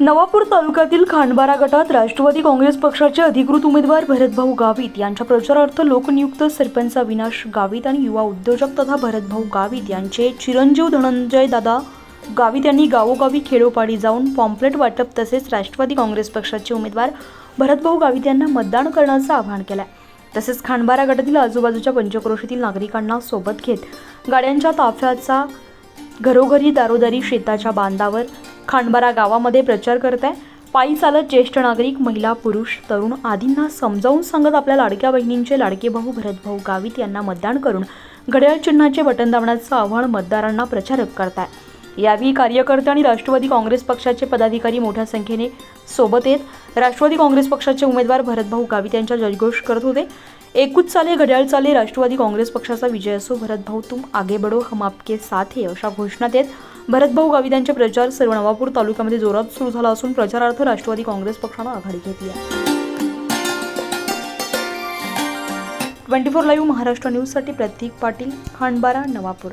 नवापूर तालुक्यातील खांडबारा गटात राष्ट्रवादी काँग्रेस पक्षाचे अधिकृत उमेदवार भरतभाऊ गावित यांच्या प्रचारार्थ लोकनियुक्त सरपंच अविनाश गावित आणि युवा उद्योजक तथा भरतभाऊ गावित यांचे चिरंजीव धनंजय दादा गावित यांनी गावोगावी खेडोपाडी जाऊन पॉम्पलेट वाटप तसेच राष्ट्रवादी काँग्रेस पक्षाचे उमेदवार भरतभाऊ गावित यांना मतदान करण्याचं आवाहन केलं आहे तसेच खांडबारा गटातील आजूबाजूच्या पंचक्रोशीतील नागरिकांना सोबत घेत गाड्यांच्या ताफ्याचा घरोघरी दारोदारी शेताच्या बांधावर खांडबारा गावामध्ये प्रचार करत आहे. पायी चालत ज्येष्ठ नागरिक महिला पुरुष तरुण आदींना समजावून सांगत आपल्या लाडक्या बहिणींचे लाडके भाऊ भरतभाऊ गावित यांना मतदान करून घड्याळ चिन्हाचे बटन दाबण्याचं आव्हान मतदारांना प्रचारक करताय यावेळी कार्यकर्ते आणि राष्ट्रवादी काँग्रेस पक्षाचे पदाधिकारी मोठ्या संख्येने सोबत येत राष्ट्रवादी काँग्रेस पक्षाचे उमेदवार भरतभाऊ गावित यांच्या जयघोष करत होते. एकूच चाले घड्याळ चाले राष्ट्रवादी काँग्रेस पक्षाचा विजय असो भरतभाऊ तुम आगे बडो हम आपके साथ हे अशा घोषणा देत भरतभाऊ गावित यांचे प्रचार सर्व नवापूर तालुक्यामध्ये जोरात सुरू झाला असून प्रचारार्थ राष्ट्रवादी काँग्रेस पक्षानं आघाडी घेतली आहे. ट्वेंटी फोर लाईव्ह महाराष्ट्र न्यूजसाठी प्रतीक पाटील खांडबारा नवापूर.